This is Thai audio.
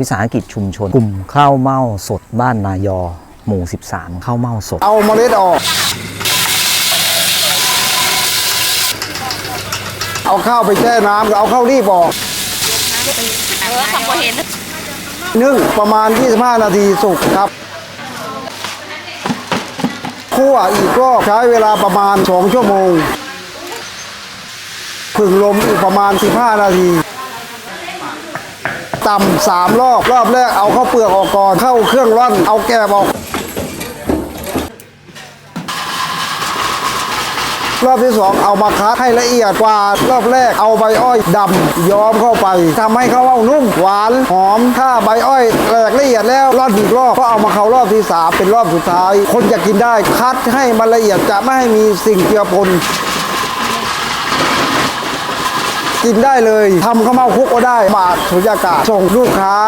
วิสาหกิจชุมชน กลุ่มข้าวเม่าสดบ้านนายอ หมู่ 13 ข้าวเม่าสด เอาเมล็ดออก เอาข้าวไปแช่น้ำเอาข้าวรีบออกเออทำบ่เห็นนึ่งประมาณ 25 นาทีสุกครับคั่วอีกรอบใช้เวลาประมาณ 2 ชั่วโมง ผึ่งลมอีกประมาณ 15 นาที ต่ำสามรอบรอบแรกเอาข้าวเปลือกออกก่อนเข้าเครื่องร่อนเอาแกบออกรอบที่สองเอามาคัดให้ละเอียดกว่ารอบแรกเอาใบอ้อยดำย้อมเข้าไปทำให้ข้าวเม่านุ่มหวานหอมถ้าใบอ้อยแหลกละเอียดแล้วรอบอีกรอบก็เอามาเขารอบที่สามเป็นรอบสุดท้าย คนจะกินได้คัดให้มันละเอียดจะไม่ให้มีสิ่งเจือปน กินได้เลยทำข้าวเม่าคุกก็ได้บาดสุญญากาศส่งลูกค้า